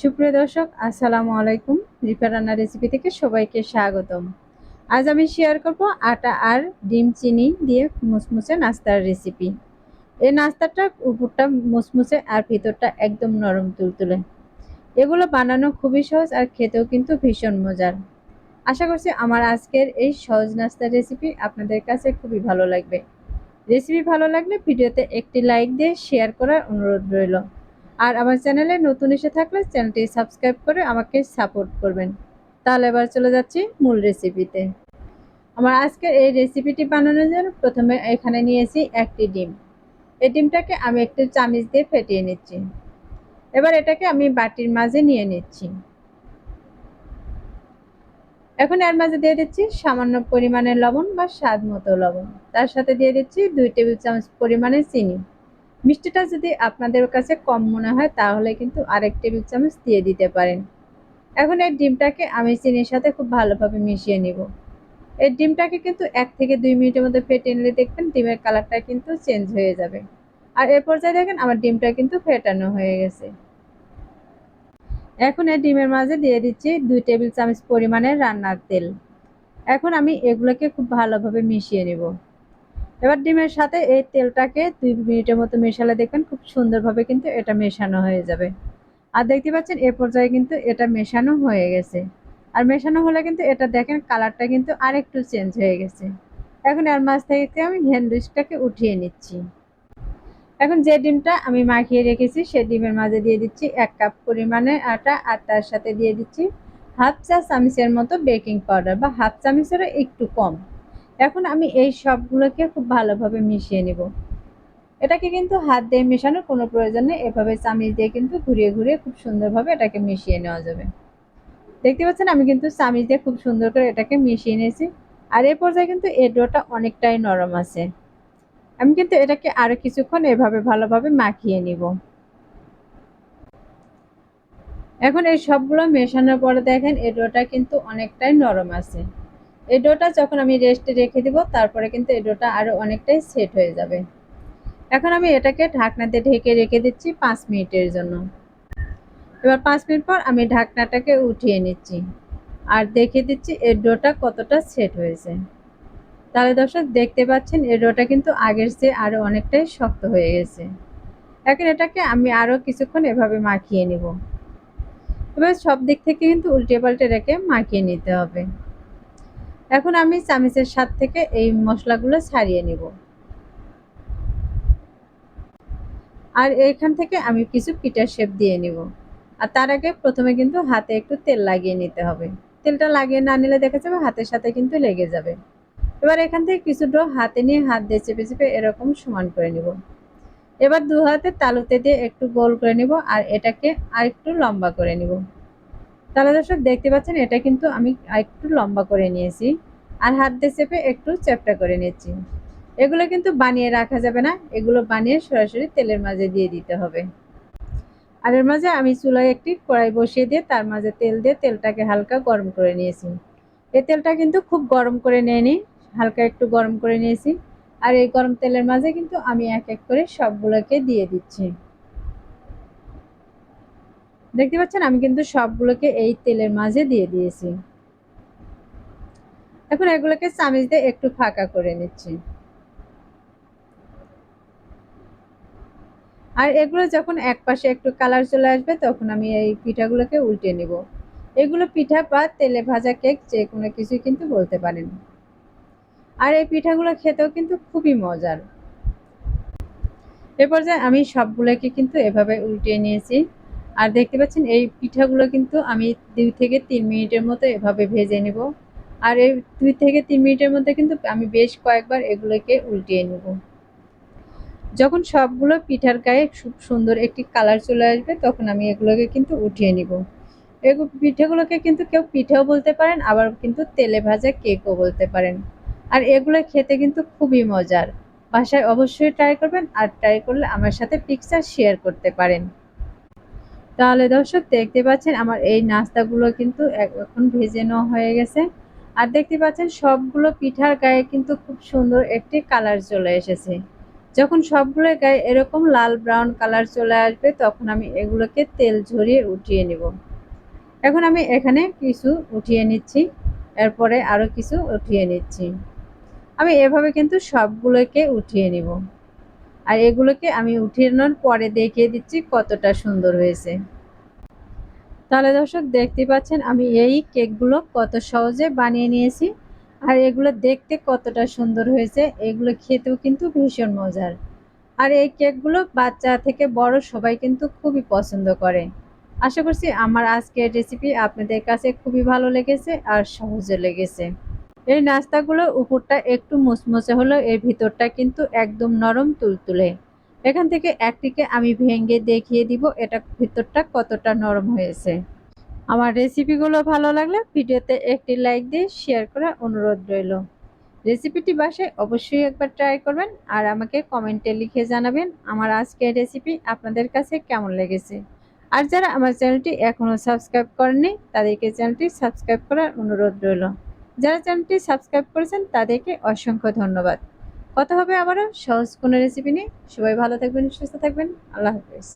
সুপ্রিয় দর্শক, আসসালামু আলাইকুম। রিফা রান্না রেসিপি থেকে সবাইকে স্বাগতম। আজ আমি শেয়ার করব আটা আর ডিম চিনি দিয়ে মুসমুসে নাস্তার রেসিপি এই নাস্তাটা উপরটা মুসমুসে আর ভিতরটা একদম নরম তুলতুলে। এগুলো বানানো খুবই সহজ আর খেতেও কিন্তু ভীষণ মজার। আশা করছি আমার আজকের এই সহজ নাস্তার রেসিপি আপনাদের কাছে খুবই ভালো লাগবে। রেসিপি ভালো লাগলে ভিডিওতে একটি লাইক দিয়ে শেয়ার করার অনুরোধ রইল। আর আমার চ্যানেলে নতুন এসে থাকলে চ্যানেলটি সাবস্ক্রাইব করে আমাকে সাপোর্ট করবেন। তাহলে এবার চলে যাচ্ছি মূল রেসিপিতে আমার আজকের এই রেসিপিটি বানানোর জন্য প্রথমে এখানে নিয়েছি একটি ডিম। এই ডিমটাকে আমি একটু চামিচ দিয়ে ফেটিয়ে নিচ্ছি। এবার এটাকে আমি বাটির মাঝে নিয়ে নিচ্ছি। এখন এর মাঝে দিয়ে দিচ্ছি সামান্য পরিমাণের লবণ বা স্বাদ মতো লবণ। তার সাথে দিয়ে দিচ্ছি দুই টেবিল চামচ পরিমাণে চিনি। মিষ্টিটা যদি আপনাদের কাছে কম মনে হয়, তাহলে কিন্তু আরেক টেবিল চামচ দিয়ে দিতে পারেন। এখন এই ডিমটাকে আমি চিনির সাথে খুব ভালোভাবে মিশিয়ে নিব। এই ডিমটাকে কিন্তু এক থেকে দুই মিনিটের মধ্যে ফেটে নিলে দেখবেন ডিমের কালারটা কিন্তু চেঞ্জ হয়ে যাবে। আর এ পর্যায়ে দেখেন আমার ডিমটা কিন্তু ফেটানো হয়ে গেছে। এখন এই ডিমের মাঝে দিয়ে দিচ্ছি দুই টেবিল চামচ পরিমাণের রান্নার তেল। এখন আমি এগুলোকে খুব ভালোভাবে মিশিয়ে নেব। এবার ডিমের সাথে এই তেলটাকে দুই মিনিটের মতো মেশালে দেখবেন খুব সুন্দরভাবে কিন্তু এটা মেশানো হয়ে যাবে। আর দেখতে পাচ্ছেন এ পর্যায়ে কিন্তু এটা মেশানো হয়ে গেছে। আর মেশানো হলে কিন্তু এটা দেখেন কালারটা কিন্তু আরেকটু চেঞ্জ হয়ে গেছে। এখন এর মাছ থেকে আমি হ্যান্ডউইচটাকে উঠিয়ে নিচ্ছি। এখন যে ডিমটা আমি মাখিয়ে রেখেছি, সে ডিমের মাঝে দিয়ে দিচ্ছি এক কাপ পরিমাণে আটা আর তার সাথে দিয়ে দিচ্ছি হাফ চা চামচের মতো বেকিং পাউডার বা হাফ চামচেরও একটু কম। এখন আমি এই সবগুলোকে খুব ভালোভাবে মিশিয়ে নিব। এটাকে কিন্তু হাত দিয়ে মেশানোর কোনো প্রয়োজন নেই। এভাবে চামিচ দিয়ে কিন্তু ঘুরিয়ে ঘুরিয়ে খুব সুন্দরভাবে এটাকে মিশিয়ে নেওয়া যাবে। দেখতে পাচ্ছেন, আমি কিন্তু চামিচ দিয়ে খুব সুন্দর করে এটাকে মিশিয়ে নিয়েছি। আর এই পর্যায়ে কিন্তু এই ডোটা অনেকটাই নরম আছে। আমি কিন্তু এটাকে আরও কিছুক্ষণ এভাবে ভালোভাবে মাখিয়ে নিব। এখন এই সবগুলো মেশানোর পরে দেখেন এই ডোটা কিন্তু অনেকটাই নরম আছে। এই ডোটা যখন আমি রেস্টে রেখে দিব, তারপরে কিন্তু এই ডোটা আরও অনেকটাই সেট হয়ে যাবে। এখন আমি এটাকে ঢাকনাতে ঢেকে রেখে দিচ্ছি পাঁচ মিনিটের জন্য। এবার পাঁচ মিনিট পর আমি ঢাকনাটাকে উঠিয়ে নিচ্ছি। আর দেখে দিচ্ছি এর ডোটা কতটা সেট হয়েছে। তাহলে দর্শক, দেখতে পাচ্ছেন এর ডোটা কিন্তু আগের চেয়ে আরও অনেকটাই শক্ত হয়ে গেছে। এখন এটাকে আমি আরও কিছুক্ষণ এভাবে মাখিয়ে নিব। এবার সব দিক থেকে কিন্তু উল্টে পাল্টে রেখে মাখিয়ে নিতে হবে। এখন আমি চামিচের স্বাদ থেকে এই মশলাগুলো ছাড়িয়ে নিব। আর এখান থেকে আমি কিছু পিঠার শেপ দিয়ে নিব। আর তার আগে প্রথমে কিন্তু হাতে একটু তেল লাগিয়ে নিতে হবে। তেলটা লাগিয়ে না নিলে দেখা যাবে হাতের সাথে কিন্তু লেগে যাবে। এবার এখান থেকে কিছু ডো হাতে নিয়ে হাত দিয়ে চেপে চেপে এরকম সমান করে নিব। এবার দু হাতে তালুতে দিয়ে একটু গোল করে নিব আর এটাকে আর একটু লম্বা করে নিব। তাহলে দর্শক দেখতে পাচ্ছেন, এটা কিন্তু আমি একটু লম্বা করে নিয়েছি আর হাত দিয়ে চেপে একটু চ্যাপটা করে নিয়েছি এগুলো কিন্তু বানিয়ে রাখা যাবে না, এগুলো বানিয়ে সরাসরি তেলের মাঝে দিয়ে দিতে হবে। আর এর মাঝে আমি চুলায় একটি কড়াই বসিয়ে দিয়ে তার মাঝে তেল দিয়ে তেলটাকে হালকা গরম করে নিয়েছি। এই তেলটা কিন্তু খুব গরম করে নিয়ে হালকা একটু গরম করে নিয়েছি। আর এই গরম তেলের মাঝে কিন্তু আমি এক এক করে সবগুলোকে দিয়ে দিচ্ছি। দেখতে পাচ্ছেন, আমি কিন্তু সবগুলোকে এই তেলের মাঝে দিয়ে দিয়েছি। এখন এগুলোকে চামিচ দিয়ে একটু ফাঁকা করে নিচ্ছি। আর এগুলো যখন এক পাশে একটু কালার চলে আসবে, তখন আমি এই পিঠাগুলোকে উল্টে নিব। এগুলো পিঠা বা তেলে ভাজা কেক, যে কোনো কিছুই কিন্তু বলতে পারেন। আর এই পিঠাগুলো খেতেও কিন্তু খুবই মজার। এ পর্যায়ে আমি সবগুলোকে কিন্তু এভাবে উল্টিয়ে নিয়েছি। আর দেখতে পাচ্ছেন, এই পিঠাগুলো কিন্তু আমি দুই থেকে তিন মিনিটের মতো এভাবে ভেজে নেব। আর এই দুই থেকে তিন মিনিটের মধ্যে কিন্তু আমি বেশ কয়েকবার এগুলোকে উল্টিয়ে নেব। যখন সবগুলো পিঠার গায়ে খুব সুন্দর একটি কালার চলে আসবে, তখন আমি এগুলোকে কিন্তু উঠিয়ে নিব। এগুলো পিঠেগুলোকে কিন্তু কেউ পিঠেও বলতে পারেন, আবার কিন্তু তেলে ভাজা কেকও বলতে পারেন। আর এগুলো খেতে কিন্তু খুবই মজার। বাসায় অবশ্যই ট্রাই করবেন, আর ট্রাই করলে আমার সাথে পিকচার শেয়ার করতে পারেন। তাহলে দর্শক, দেখতে পাচ্ছেন আমার এই নাস্তাগুলো কিন্তু এখন ভেজে নেওয়া হয়ে গেছে। আর দেখতে পাচ্ছেন সবগুলো পিঠার গায়ে কিন্তু খুব সুন্দর একটি কালার চলে এসেছে। যখন সবগুলো গায়ে এরকম লাল ব্রাউন কালার চলে আসবে, তখন আমি এগুলোকে তেল ঝরিয়ে উঠিয়ে নিব। এখন আমি এখানে কিছু উঠিয়ে নিচ্ছি, এরপরে আরও কিছু উঠিয়ে নিচ্ছি। আমি এভাবে কিন্তু সবগুলোকে উঠিয়ে নিব। আর এগুলোকে আমি উঠিয়ে পরে দেখিয়ে দিচ্ছি কতটা সুন্দর হয়েছে। তাহলে দর্শক দেখতে পাচ্ছেন, আমি এই কেকগুলো কত সহজে বানিয়ে নিয়েছি। আর এগুলো দেখতে কতটা সুন্দর হয়েছে, এগুলো খেতেও কিন্তু ভীষণ মজার। আর এই কেকগুলো বাচ্চা থেকে বড় সবাই কিন্তু খুবই পছন্দ করে। আশা করছি আমার আজকের রেসিপি আপনাদের কাছে খুবই ভালো লেগেছে আর সহজে লেগেছে। এই নাস্তাগুলোর উপরটা একটু মুচমুচে হলেও এর ভিতরটা কিন্তু একদম নরম তুলতুলে। এখান থেকে একটিকে আমি ভেঙে দেখিয়ে দিব এটা ভিতরটা কতটা নরম হয়েছে। আমার রেসিপিগুলো ভালো লাগলে ভিডিওতে একটি লাইক দিয়ে শেয়ার করার অনুরোধ রইল। রেসিপিটি বাসায় অবশ্যই একবার ট্রাই করবেন আর আমাকে কমেন্টে লিখে জানাবেন আমার আজকের রেসিপি আপনাদের কাছে কেমন লেগেছে। আর যারা আমার চ্যানেলটি এখনও সাবস্ক্রাইব করেননি তাদেরকে চ্যানেলটি সাবস্ক্রাইব করার অনুরোধ রইল। যারা চ্যানেলটি সাবস্ক্রাইব করেছেন তাদেরকে অসংখ্য ধন্যবাদ। কথা হবে আবারও সহজ কোনো রেসিপি নিয়ে। সবাই ভালো থাকবেন, সুস্থ থাকবেন। আল্লাহ হাফিজ।